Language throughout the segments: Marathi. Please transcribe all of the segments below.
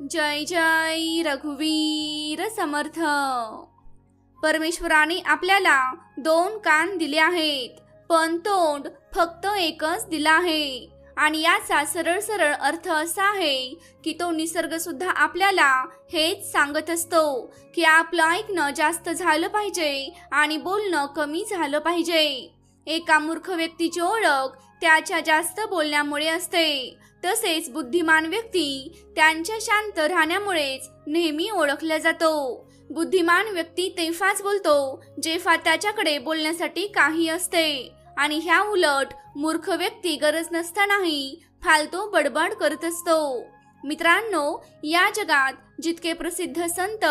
जय जय रघुवीर समर्थ. परमेश्वराने आपल्याला दोन कान दिले आहेत पण तोंड फक्त एकच दिला आहे. आणि याचा सरळ सरळ अर्थ असा आहे की तो निसर्ग सुद्धा आपल्याला हेच सांगत असतो की आपलं ऐकणं जास्त झालं पाहिजे आणि बोलणं कमी झालं पाहिजे. एका मूर्ख व्यक्तीची ओळख त्याच्या जास्त बोलण्यामुळे असते. तसेच बुद्धिमान व्यक्ती त्यांच्या शांत राहण्यामुळेच नेहमी ओळखला जातो. बुद्धिमान व्यक्ती तेव्हाच बोलतो जेव्हा त्याच्याकडे बोलण्यासाठी काही असते. आणि ह्या उलट मूर्ख व्यक्ती गरज नसतानाही फालतू बडबड करत असतो. मित्रांनो या जगात जितके प्रसिद्ध संत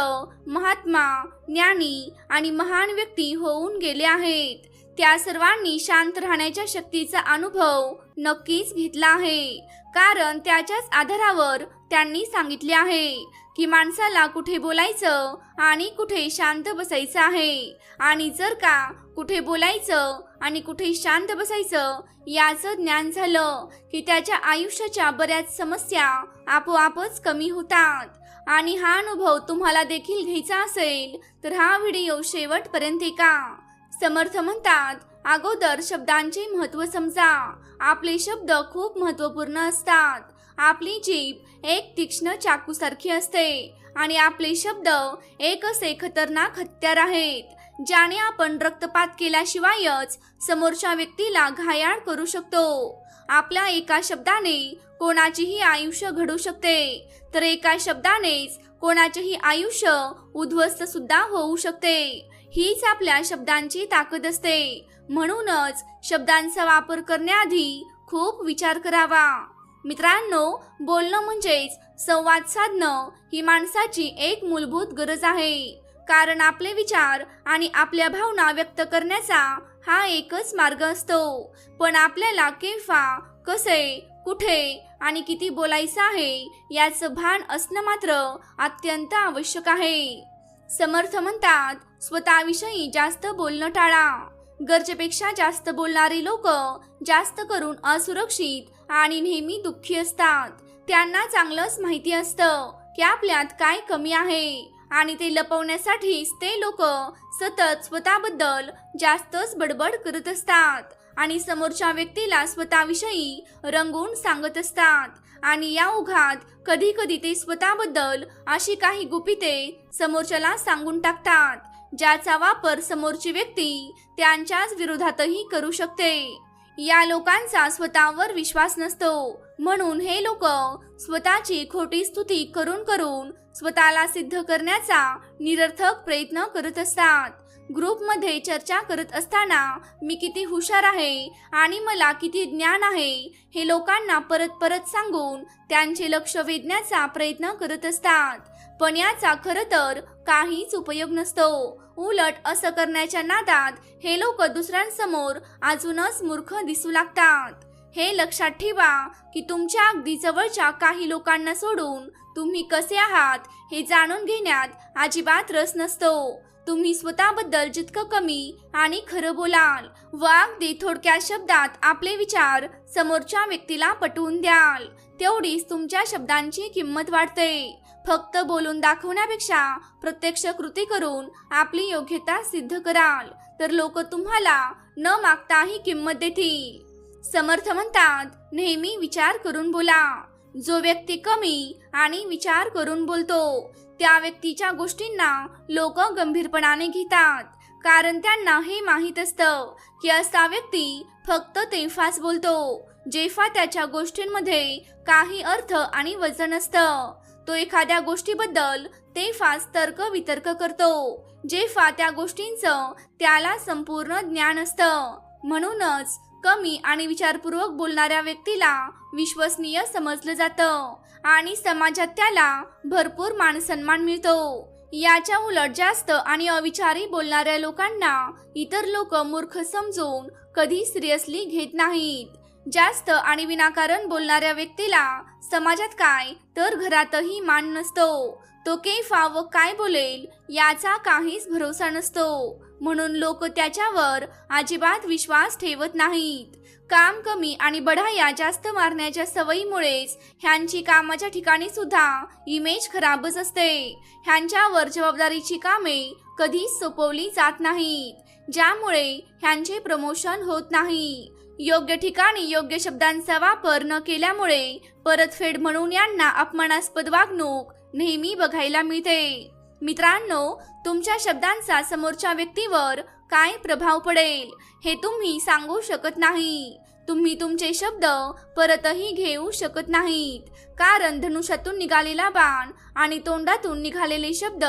महात्मा ज्ञानी आणि महान व्यक्ती होऊन गेले आहेत त्या सर्वांनी शांत राहण्याच्या शक्तीचा अनुभव नक्कीच घेतला आहे. कारण त्याच्याच आधारावर त्यांनी सांगितले आहे की माणसाला कुठे बोलायचं आणि कुठे शांत बसायचं आहे. आणि जर का कुठे बोलायचं आणि कुठे शांत बसायचं याचं ज्ञान झालं की त्याच्या आयुष्याच्या बऱ्याच समस्या आपोआपच कमी होतात. आणि हा अनुभव तुम्हाला देखील घ्यायचा असेल तर हा व्हिडिओ शेवटपर्यंत ऐका. समर्थ म्हणतात अगोदर शब्दांचे महत्त्व समजा. आपले शब्द खूप महत्त्वपूर्ण असतात. आपली जीभ एक तीक्ष्ण चाकूसारखी असते आणि आपले शब्द एक असे खतरनाक हत्यार आहेत ज्याने आपण रक्तपात केल्याशिवायच समोरच्या व्यक्तीला घायाळ करू शकतो. आपल्या एका शब्दाने कोणाचेही आयुष्य घडू शकते तर एका शब्दानेच कोणाचेही आयुष्य उद्ध्वस्त सुद्धा होऊ शकते. हीच आपल्या शब्दांची ताकद असते. म्हणूनच शब्दांचा वापर करण्याआधी खूप विचार करावा. मित्रांनो बोलणं म्हणजेच संवाद साधणं ही माणसाची एक मूलभूत गरज आहे. कारण आपले विचार आणि आपल्या भावना व्यक्त करण्याचा हा एकच मार्ग असतो. पण आपल्याला केव्हा कसे कुठे आणि किती बोलायचं आहे याचं भान असणं मात्र अत्यंत आवश्यक आहे. समर्थ म्हणतात स्वतःविषयी जास्त बोलणं टाळा. गरजेपेक्षा जास्त बोलणारे लोक जास्त करून असुरक्षित आणि नेहमी दुःखी असतात. त्यांना चांगलंच माहिती असतं की आपल्यात काय कमी आहे. आणि ते लपवण्यासाठीच ते लोक सतत स्वतःबद्दल जास्तच बडबड करत असतात. आणि समोरच्या व्यक्तीला स्वतःविषयी रंगून सांगत असतात. आणि या ओघात कधी कधी ते स्वतःबद्दल अशी काही गुपिते समोरच्याला सांगून टाकतात ज्याचा वापर समोरची व्यक्ती त्यांच्याच विरोधातही करू शकते. या लोकांचा स्वतःवर विश्वास नसतो. म्हणून हे लोक स्वतःची खोटी स्तुती करून करून स्वतःला सिद्ध करण्याचा निरर्थक प्रयत्न करत असतात. ग्रुपमध्ये चर्चा करत असताना मी किती हुशार आहे आणि मला किती ज्ञान आहे? हे लोकांना परत परत सांगून त्यांचे लक्ष वेधण्याचा प्रयत्न करत असतात. पण याचा खरं तर काहीच उपयोग नसतो. उलट असं करण्याच्या नादात हे लोक दुसऱ्यांसमोर अजूनच मूर्ख दिसू लागतात. हे लक्षात ठेवा की तुमच्या अगदी जवळच्या काही लोकांना सोडून तुम्ही कसे आहात हे जाणून घेण्यात अजिबात रस नसतो. तुम्ही स्वतःबद्दल जितकं कमी आणि खरं बोलाल व अगदी थोडक्या शब्दात आपले विचार समोरच्या व्यक्तीला पटवून द्याल तेवढीच तुमच्या शब्दांची किंमत वाढते. फक्त बोलून दाखवण्यापेक्षा प्रत्यक्ष कृती करून आपली योग्यता सिद्ध कराल. तर लोक तुम्हाला न मागताही किंमत देतील. समर्थ म्हणतात नेहमी विचार करून बोला. जो व्यक्ती कमी आणि विचार करून बोलतो त्या व्यक्तीच्या गोष्टींना लोक गंभीरपणाने घेतात. कारण त्यांना हे माहीत असतं की असा व्यक्ती फक्त तेव्हाच बोलतो जेव्हा त्याच्या गोष्टींमध्ये काही अर्थ आणि वजन असतं. तो एखाद्या गोष्टीबद्दल ते फास तर्क वितर्क करतो. जे फा त्या गोष्टींचं त्याला संपूर्ण ज्ञान असतं. म्हणूनच कमी आणि विचारपूर्वक बोलणाऱ्या व्यक्तीला विश्वसनीय समजलं जातं आणि समाजात त्याला भरपूर मानसन्मान मिळतो. याच्या उलट जास्त आणि अविचारी बोलणाऱ्या लोकांना इतर लोक मूर्ख समजून कधी सिरियसली घेत नाहीत. जास्त आणि विनाकारण बोलणाऱ्या व्यक्तीला समाजात काय तर घरातही मान नसतो. तो केफा व काय बोलेल याचा काहीच भरोसा नसतो. म्हणून लोक त्याच्यावर अजिबात विश्वास ठेवत नाहीत. काम कमी आणि बढाया जास्त मारण्याच्या सवयीमुळेच ह्यांची कामाच्या ठिकाणी सुद्धा इमेज खराबच असते. ह्यांच्यावर जबाबदारीची कामे कधीच सोपवली जात नाहीत. ज्यामुळे ह्यांचे प्रमोशन होत नाही. योग्य ठिकाणी योग्य शब्दांचा वापर न केल्यामुळे परतफेड म्हणून यांना अपमानास्पद वागणूक नेहमी बघायला मिळते. मित्रांनो तुमच्या शब्दांचा समोरच्या व्यक्तीवर काय प्रभाव पडेल हे तुम्ही सांगू शकत नाही. तुम्ही तुमचे शब्द परतही घेऊ शकत नाहीत. कारण धनुष्यातून निघालेला बाण आणि तोंडातून निघालेले शब्द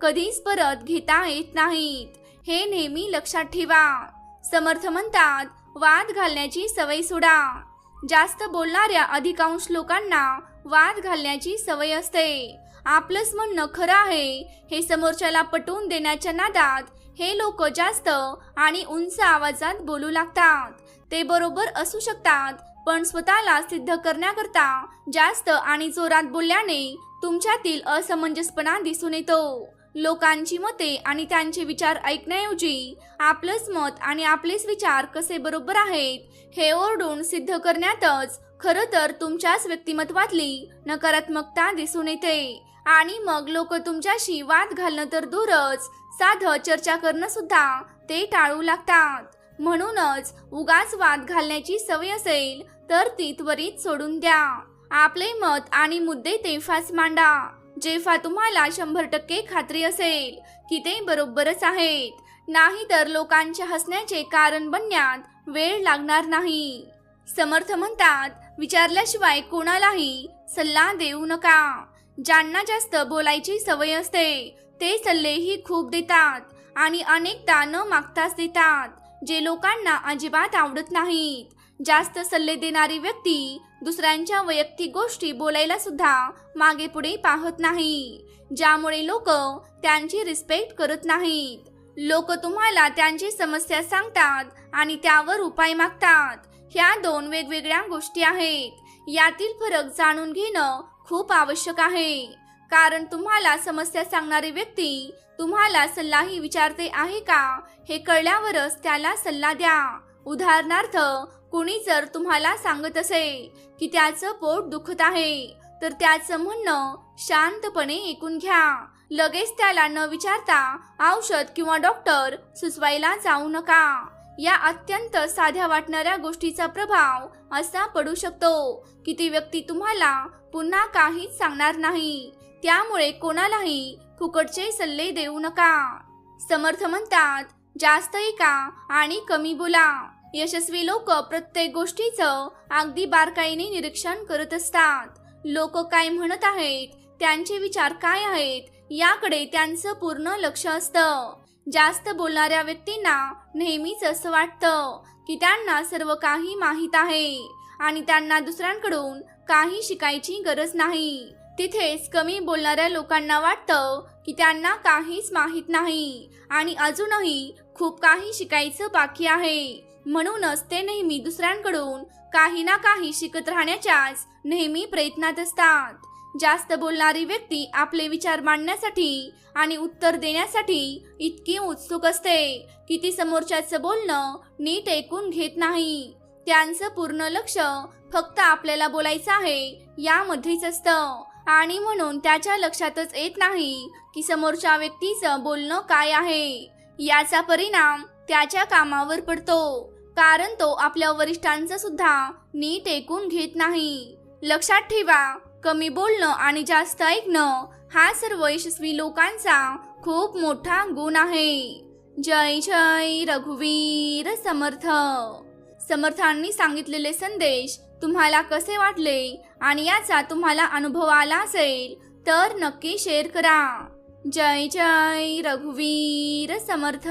कधीच परत घेता येत नाहीत. हे नेहमी लक्षात ठेवा. समर्थ म्हणतात वाद घालण्याची सवय सोडा. जास्त बोलणाऱ्या अधिकांश लोकांना वाद घालण्याची सवय असते. आपलंच म्हणणं खरं आहे हे समोरच्याला पटवून देण्याच्या नादात हे लोक जास्त आणि उंच आवाजात बोलू लागतात. ते बरोबर असू शकतात पण स्वतःला सिद्ध करण्याकरता जास्त आणि जोरात बोलल्याने तुमच्यातील असमंजसपणा दिसून येतो. लोकांची मते आणि त्यांचे विचार ऐकण्याऐवजी आपलंच मत आणि आपलेच विचार कसे बरोबर आहेत हे ओरडून सिद्ध करण्यातच खरं तर तुमच्याच व्यक्तिमत्वातली नकारात्मकता दिसून येते. आणि मग लोक तुमच्याशी वाद घालणं तर दूरच साधं चर्चा करणं सुद्धा ते टाळू लागतात. म्हणूनच उगाच वाद घालण्याची सवय असेल तर ती त्वरित सोडून द्या. आपले मत आणि मुद्दे तेव्हाच मांडा. जेव्हा तुम्हाला शंभर टक्के खात्री असेल की ते बरोबरच आहेत नाही तर लोकांच्या हसण्याचे कारण बनण्यात वेळ लागणार नाही. समर्थ म्हणतात विचारल्याशिवाय कोणालाही सल्ला देऊ नका. ज्यांना जास्त बोलायची सवय असते ते सल्लेही खूप देतात आणि अनेकदा न मागताच देतात जे लोकांना अजिबात आवडत नाहीत. जास्त सल्ले देणारी व्यक्ती दुसऱ्यांच्या वैयक्तिक गोष्टी बोलायला सुद्धा मागे पुढे पाहत नाही. ज्यामुळे लोक त्यांची रिस्पेक्ट करत नाहीत. लोक तुम्हाला त्यांची समस्या सांगतात आणि त्यावर उपाय मागतात. ह्या दोन वेगवेगळ्या गोष्टी आहेत. यातील फरक जाणून घेणं खूप आवश्यक आहे. कारण तुम्हाला समस्या सांगणारी व्यक्ती तुम्हाला सल्लाही विचारते आहे का हे कळल्यावरच त्याला सल्ला द्या. उदाहरणार्थ कुणी जर तुम्हाला सांगत असे की त्याचं पोट दुखत आहे तर त्याचं म्हणणं शांतपणे ऐकून घ्या. लगेच त्याला न विचारता औषध किंवा डॉक्टर सुचवायला जाऊ नका. या अत्यंत साध्या वाटणाऱ्या गोष्टीचा प्रभाव असा पडू शकतो की ती व्यक्ती तुम्हाला पुन्हा काहीच सांगणार नाही. त्यामुळे कोणालाही फुकटचे सल्ले देऊ नका. समर्थ म्हणतात जास्त ऐका आणि कमी बोला. यशस्वी लोक प्रत्येक गोष्टीचं अगदी बारकाईने निरीक्षण करत असतात. लोक काय म्हणत आहेत त्यांचे विचार काय आहेत याकडे त्यांचं पूर्ण लक्ष असतं. जास्त बोलणाऱ्या व्यक्तींना नेहमीच असं वाटतं की त्यांना सर्व काही माहीत आहे आणि त्यांना दुसऱ्यांकडून काही शिकायची गरज नाही. तिथेच कमी बोलणाऱ्या लोकांना वाटतं की त्यांना काहीच माहीत नाही आणि अजूनही खूप काही शिकायचं बाकी आहे. म्हणूनच ते नेहमी दुसऱ्यांकडून काही ना काही शिकत राहण्याच्याच नेहमी प्रयत्नात असतात. जास्त बोलणारी व्यक्ती आपले विचार मांडण्यासाठी आणि उत्तर देण्यासाठी इतकी उत्सुक असते की ती समोरच्याचं बोलणं नीट ऐकून घेत नाही. त्यांचं पूर्ण लक्ष फक्त आपल्याला बोलायचं आहे यामध्येच असतं. आणि म्हणून त्याच्या लक्षातच येत नाही की समोरच्या व्यक्तीचं बोलणं काय आहे. याचा परिणाम त्याच्या कामावर पडतो. कारण तो आपल्या वरिष्ठांचं सुद्धा नीट ऐकून घेत नाही. लक्षात ठेवा कमी बोलणं आणि जास्त ऐकणं हा सर्व यशस्वी लोकांचा खूप मोठा गुण आहे. जय जय रघुवीर समर्थ. समर्थांनी सांगितलेले संदेश तुम्हाला कसे वाटले आणि याचा तुम्हाला अनुभव आला असेल तर नक्की शेअर करा. जय जय रघुवीर समर्थ.